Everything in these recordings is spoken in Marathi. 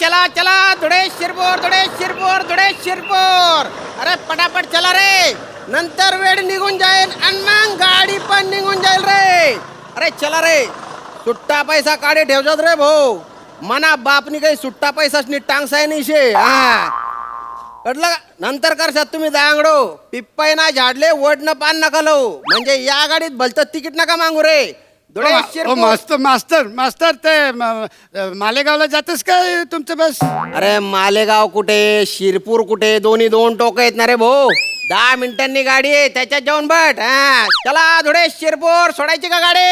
चला चला धुळे शिरपूर धुळे शिरपूर धुळे शिरपूर. अरे पटापट चला रे. नंतर वेळ निघून जाईल आणि मग गाडी पण निघून जाईल रे. अरे चला रे. सुट्टा पैसा काढे ठेवतात रे भाऊ. मना बापनी काही सुट्टा पैसाच नी टांगसाय नाही शे. हा. कळलं नंतर करशात तुम्ही दांगडो. पिप्पाय ना झाडले वड न पान नका लो म्हणजे या गाडीत भलतं तिकीट नका मागू रे. धुळे ओ शिरपूर मास्तर मास्तर मास्तर ते म- मालेगावला जातेस काय तुमचं बस अरे मालेगाव कुठे शिरपूर कुठे दोन्ही दोन टोक आहेत ना रे भाऊ दहा मिनिटांनी गाडी आहे त्याच्यात जाऊन बट हा चला धुळे शिरपूर सोडायची का गाडी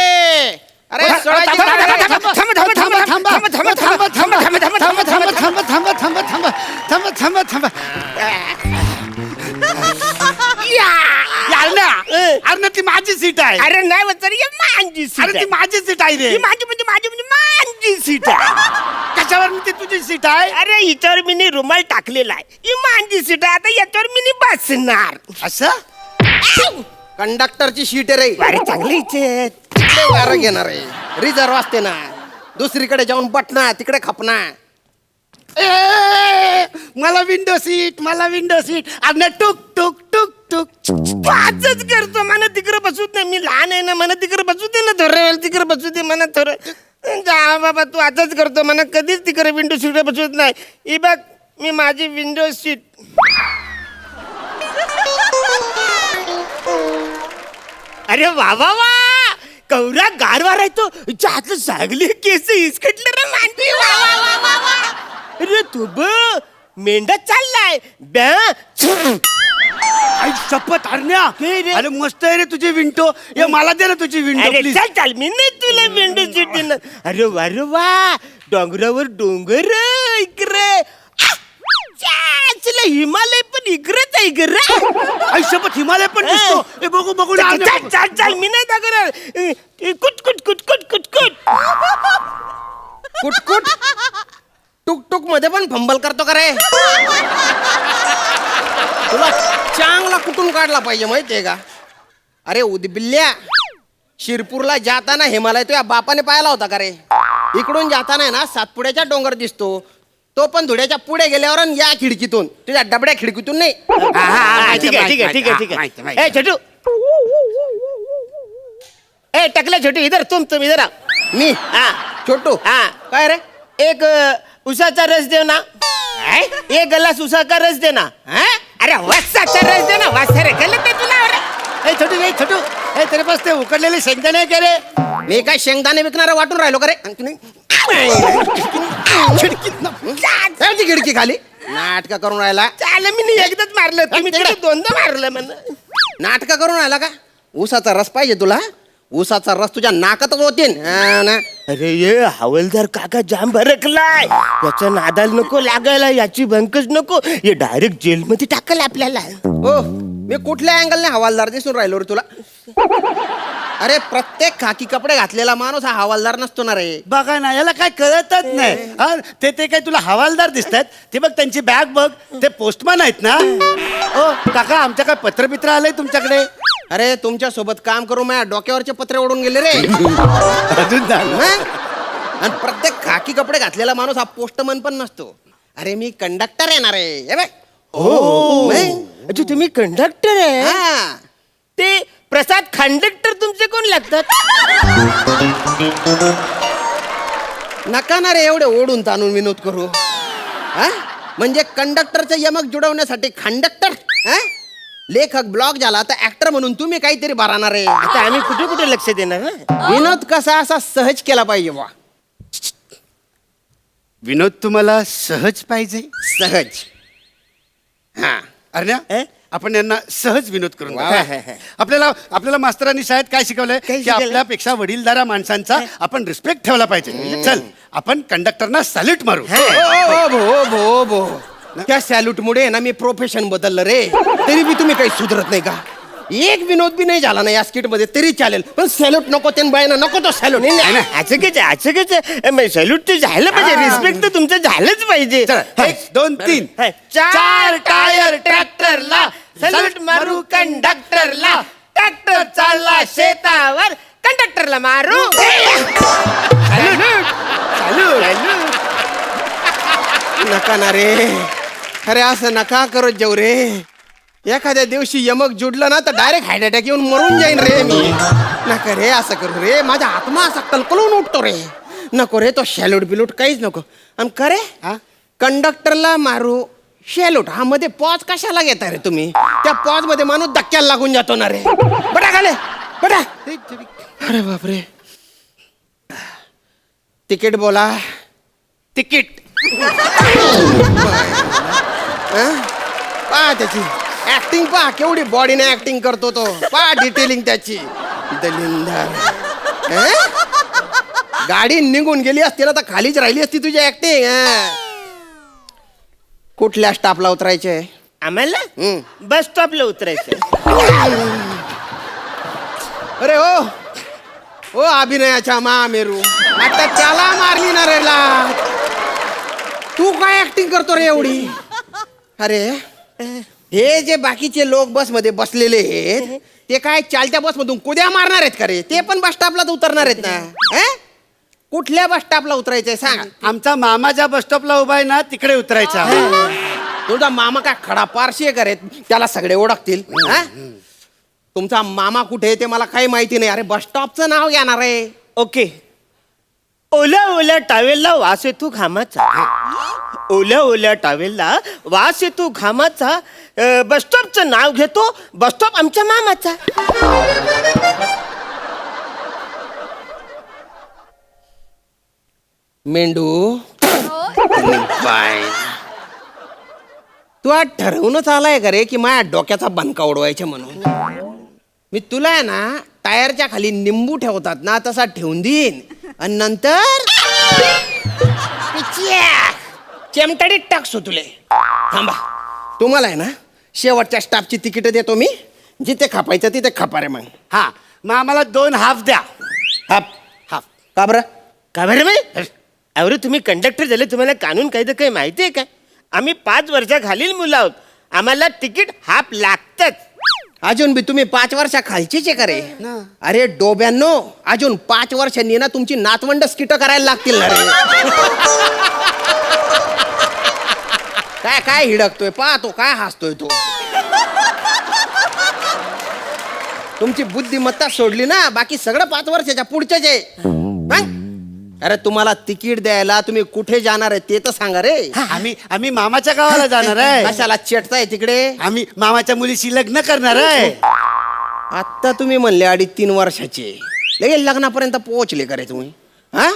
अरे सोडायची का गाडी? थांबा थांबा थांबा थांबा थांबा थांबा थांबा थांबा थांबा थांबा थांबा थांबा अरे ना ती माझी सीट आहे. अरे नाही वचर ही माझी सीट अरे ती आहे. माझी सीट आहे रे. ही माझी म्हणजे माझी म्हणजे माझी सीट आहे. कशावर ती तुझी सीट आहे? अरे हिच्यावर मी नी रुमाल टाकलेला आहे. ही माझी सीट आहे. आता याच्यावर मी नी बसणार. असं? कंडक्टरची शीट आहे रे. अरे चांगली इच्छे आहेत. तिकडे वारं घेणार आहे. रिझर्व असते ना. दुसरीकडे जाऊन बटना तिकडे खपना ए, मला विंडो सीट मला विंडो सीट आणि ना टुक टुक टुक टुक. तू आजच करतो मला तिकडे बसू दे. मी लहान आहे ना मला तिकडे बसू दे ना थोडं तिकडे बसू दे मला थोडं. जा बाबा तू आजच करतो मला कधीच तिकडे विंडो सीट बसवत नाही. ही बघ मी माझी विंडो सीट अरे वा वा वा. कवरा गारवा राहतो हातलं सागली केस इसकटलं रे मांडी. वा वा वा वा वा. अरे तू ब मेंढा चाललाय. ब्या आई शपथ अरण्या काय रे? अरे मस्त आहे रे तुझी विंडो ये मला दे ना तुझी विंडो अरे प्लीज चल चल. मी नाही तुला सीट देणार अरे वा वा. डोंगरावर डोंगर इकडे. हिमालय पण इकडेच आहे इकडे आई शपथ हिमालय पण दिसतो. ए बघू बघू ना चल. चल चल. मी नाही दाखवणार. कुट कुट कुट कुट कुट कुट कुटकुट? टुक टुकमध्ये पण फंबल करतो का रे? तुला चांगला कुठून काढला पाहिजे माहितीये का? अरे उदबिल्ल्या शिरपूरला जाताना हिमालय तुझ्या बापाने पाहिला होता का रे? इकडून जाताना आहे ना सातपुड्याच्या डोंगर दिसतो. तो पण धुड्याच्या पुढे गेल्यावर आणि या खिडकीतून. तुझ्या डबड्या खिडकीतून नाही? हा, हा, हा, ठीक आहे ठीक आहे ठीक आहे ठीक माहिती, आहे. ए छोटू. ए टकले छोटू इधर तुम तुम इधर. मी? हा. छोटू? हा. काय रे? एक अ, उसाचा रस देव ना. एक गलास उसाचा रस दे ना. हा? अरे वसाचा रस दे ना. वसा रे गलत आहे तुला अरे ए छोटू ए छोटू. ए तेरे पास ते उकडलेले शेंगदाणे आहे का रे मी काय शेंगदाणे विकणारा वाटून राहिलो का रे? खिडकीत खिडकी खाली? नाटक करून राहिला. चाल मी नाही एकदाच मारलं. तुम्ही तिकडे. दोनदा मारलं म्हणा नाटक करून राहिला का? ऊसाचा रस पाहिजे तुला ऊसाचा रस तुझ्या नाकातच होते ना अरे ये हवलदार काका जाम भरकलाय. याच्या नादाला नको लागायला याची भंकच नको. हे डायरेक्ट जेलमध्ये टाकल आपल्याला. हो मी कुठल्या अँगलने हवालदार दिसून राहिलो रे तुला? अरे प्रत्येक खाकी कपडे घातलेला माणूस हा हवालदार नसतो ना रे. बघा ना याला काय कळतच नाही. हा ते ते काय तुला हवालदार दिसतात ते बघ त्यांची बॅग बघ. ते पोस्टमॅन आहेत ना. ओ काका आमच्या काय पत्र बित्र आलंय तुमच्याकडे? अरे तुमच्यासोबत काम करून माझ्या डोक्यावरचे पत्रे ओढून गेले रे अजून हं? आणि प्रत्येक खाकी कपडे घातलेला माणूस हा पोस्टमन पण नसतो अरे मी कंडक्टर येणार आहे हे बघ हो हं? अच्छा तुम्ही कंडक्टर आहे हा. ते प्रसाद कंडक्टर तुमचे कोण लागतात नका ना रे एवढे ओढून ताणून विनोद करू हा? म्हणजे कंडक्टरचं यमक जुडवण्यासाठी कंडक्टर हा? लेखक ब्लॉग झाला तर ऍक्टर म्हणून तुम्ही काहीतरी भराणार आहे. आता आम्ही कुठे कुठे लक्ष देणार ना विनोद कसा असा सहज केला पाहिजे बा विनोद तुम्हाला सहज पाहिजे? सहज. हा. अरण्या ए? आपण यांना सहज विनोद करून वा. वा, वा, वा. आपल्याला आपल्याला मास्तरांनी शाळेत काय शिकवलंय? काय की शिकवलंय? आपल्यापेक्षा वडीलधारा माणसांचा आपण रिस्पेक्ट ठेवला पाहिजे. चल आपण कंडक्टरना सॅल्यूट मारू. ओ, ओ, भो, भो, भो. त्या सॅल्यूट मुळे ना मी प्रोफेशन बदललं रे. तरी बी तुम्ही काही सुधरत नाही का? एक विनोद बी नाही झाला ना या स्किटमध्ये तरी चालेल. पण सॅल्यूट नको ते बायना नको तो सॅल्यूट. असं कच असं कच सॅल्यूट तर झालं पाहिजे. रिस्पेक्ट तर तुमचं झालंच पाहिजे. एक दोन तीन. चार टायर ट्रॅक्टरला सॅल्यूट मारू कंडक्टरला. ट्रॅक्टर चालला शेतावर कंडक्टरला मारू. सॅल्यूट. नका ना रे. अरे असं नका करत जाऊ रे एखाद्या दिवशी यमक जुडलं ना तर डायरेक्ट हार्ट अटॅक येऊन मरून जाईन रे मी. नका रे असं करू रे माझा आत्मा असा कलकलून उठतो रे. नको रे तो शेलूट बिलूट काहीच नको. आणि करे हा? कंडक्टरला मारू. शेलूट हा मध्ये पॉज कशाला घेता रे तुम्ही? त्या पॉजमध्ये माणूस धक्क्याला लागून जातो ना रे. बटा खाले बटा अरे बापरे. तिकीट बोला. तिकीट. त्याची. ऍक्टिंग पहा केवढी बॉडीने ऍक्टिंग करतो तो. पहा डिटेलिंग त्याची. दलिंदर. हं? गाडी निघून गेली असती ना तर खालीच राहिली असती तुझी ऍक्टिंग कुठल्या स्टाफला उतरायचे? आम्हाला. बस स्टॉपला उतरायचं. अरे हो. हो अभिनयाच्या महामेरू आता त्याला मारली ना रे लाथ. तू काय ऍक्टिंग करतो रे एवढी? अरे हे जे बाकीचे लोक बसमध्ये बसलेले आहेत ते काय चालत्या बस मधून कुद्या मारणार आहेत का रे? ते पण बस स्टॉपला उतरणार आहेत ना? हं? कुठल्या बस स्टॉपला उतरायचंय सांगा. आमचा मामा ज्या बस स्टॉपला उभा आहे ना तिकडे उतरायचा. तुझा मामा काय खडा पारशी आहे रे? त्याला सगळे ओळखतील. हा? तुमचा मामा कुठे आहे ते मला काही माहिती नाही. अरे बस स्टॉपचं नाव घेणार आहे. ओके. ओल्या ओल्या टावेलला वास येतो घामाचा. ओल्या ओल्या टावेलला वास येतो घामाचा. बसस्टॉपचं नाव घेतो बस स्टॉप आमच्या मामाचा. मेंढू बाय. तू आज ठरवूनच आलाय का रे की माझ्या डोक्याचा बनका उडवायचा म्हणून? मी तुला आहे ना टायरच्या खाली निंबू ठेवतात ना तसा ठेवून देईन. आणि नंतर? चेमटडीत टाकसो तुले. थांबा. तुम्हाला आहे ना शेवटच्या स्टाफची तिकीट देतो मी. जिथे खापायचं तिथे खापा रे मग. हा मग आम्हाला दोन हाफ द्या. Half half. का बरं? का बरं बाई अरे तुम्ही कंडक्टर झाले तुम्हाला कानून कायदा काही माहिती आहे का? आम्ही पाच वर्षाखालील मुलं आहोत. आम्हाला तिकीट हाफ लागतच. अजून बी तुम्ही पाच वर्षा खालचीच आहे का रे? ना. अरे डोब्यांनो अजून पाच वर्षांनी ना तुमची नातवंड स्किट करायला लागतील ना रे. काय काय हिडकतोय? पाहतो काय हसतोय तो? तुमची बुद्धिमत्ता सोडली ना बाकी सगळं पाच वर्षाच्या पुढच्याच आहे? अरे तुम्हाला तिकीट द्यायला तुम्ही कुठे जाणार आहे ते तर सांगा रे. आम्ही आम्ही मामाच्या गावाला जाणार आहे. कशाला चेटताय तिकडे? आम्ही मामाच्या मुलीशी लग्न करणार आहे. आत्ता तुम्ही म्हणले अडीच तीन वर्षाचे. लगेच लग्नापर्यंत पोहोचले का रे तुम्ही? हा?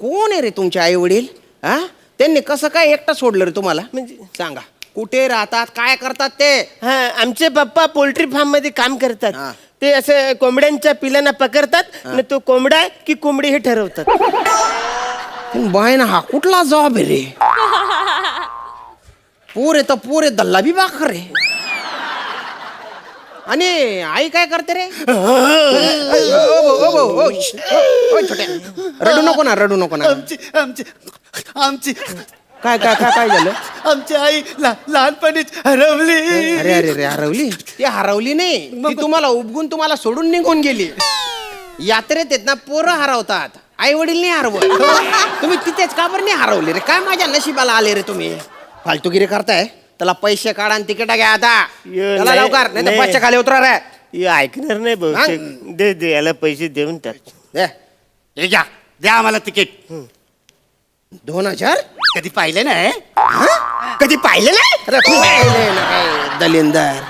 कोण आहे रे तुमचे आई वडील हा? त्यांनी कसं काय एकटं सोडलं रे तुम्हाला म्हणजे? सांगा कुठे राहतात काय करतात ते हा आमचे पप्पा पोल्ट्री फार्ममध्ये काम करतात हा. ते असं कोंबड्यांच्या पिलांना पकडतात आणि तो कोंबडा की कोंबडी हे ठरवतात बाय ना हा कुठला जॉब आहे रे पोरे तर पोरे दल्ला बी बाखर रे आणि आई काय करते रे ओ, ओ, ओ, ओ, ओ, श, ओ, ओ, छोट्या. रडू नको ना रडू नको ना आमची आमची आमची काय काय काय काय झालं? आमची आई ला- लहानपणीच हरवली. अरे अरे अरे हरवली? ती हरवली नाही. ती तुम्हाला उपगून तुम्हाला सोडून निघून गेली. यात्रेत आहेत ना पोरं हरवतात. आई वडील नाही हरवत. तुम्ही तिथेच का बरं नाही हरवले रे? काय माझ्या नशिबाला आले रे तुम्ही? फालतुगिरी करताय? त्याला पैसे काढा आणि तिकीट घ्या आता. यो, त्याला नाही- लवकर नाही तर नाही. बसच्या खाली उतरा रे. हे ऐकणार नाही बहुतेक. दे दे याला पैसे देऊन टाक. दे. हे घ्या. द्या आम्हाला तिकीट. दोन हजार? कधी पाहिले नाही? हा? कधी पाहिले नाही? अरे पाहिले ना काय? दलिंदर.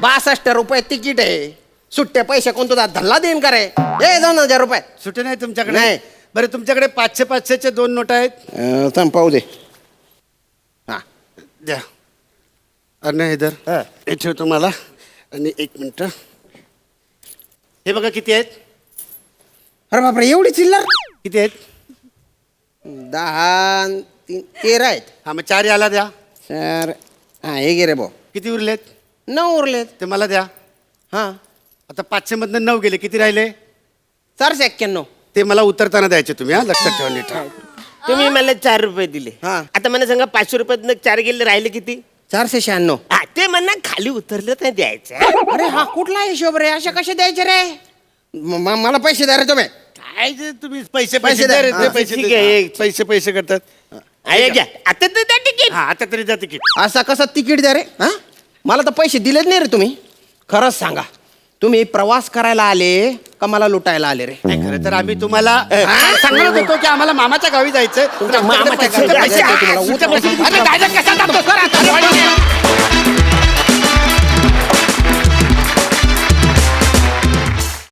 बासष्ट रुपये तिकीट आहे. सुट्टे पैसे कोण तुझा धल्ला देईन का रे? ए दोन हजार रुपये. सुटे नाही तुमच्याकडे? नाही. बरं तुमच्याकडे पाचशे पाचशेचे दोन नोट आहेत. अं, थांब पाहू दे. हा. द्या. अरे इधर. हा. हे ठेवतो मला आणि एक मिनिट. हे बघा किती आहेत? अरे बापरे एवढी चिल्लर? किती आहेत? दहा तीन तेरा आहेत. हा मग चार याला द्या. चार हा हे गे रे भाऊ. किती उरलेत? नऊ उरलेत. ते मला द्या. हा. आता पाचशे मधनं नऊ गेले किती राहिले? चारशे एक्क्याण्णव. ते मला उतरताना द्यायचे तुम्ही हा लक्षात ठेवा नीट. तुम्ही मला चार रुपये दिले. हा. आता मला सांगा पाचशे रुपयात चार गेले राहिले किती? चारशे शहाण्णव. हा ते म्हणा खाली उतरलं तर द्यायचं. अरे हा कुठला हिशोब रे? असे कसे द्यायचे रे? म- म- मला पैसे द्या रे तुम्ही. काय जे तुम्ही पैसे पैसे पैसे द्या. द्या रे, हा, ते पैसे ठीक. आहे. हा, पैसे पैसे करतात. अरे घ्या. आता तर द्या तिकीट. हा आता तरी जा तिकीट. असा कसा तिकीट द्या रे हा? मला तर पैसे दिलेच नाही रे तुम्ही. खरंच सांगा तुम्ही प्रवास करायला आले का मला लुटायला आले रे? नाही खरं तर आम्ही तुम्हाला हा, सांगत होतो की आम्हाला मामाच्या गावी जायचं तुमच्या मामाच्या अरे, दादा कसा? कर आता.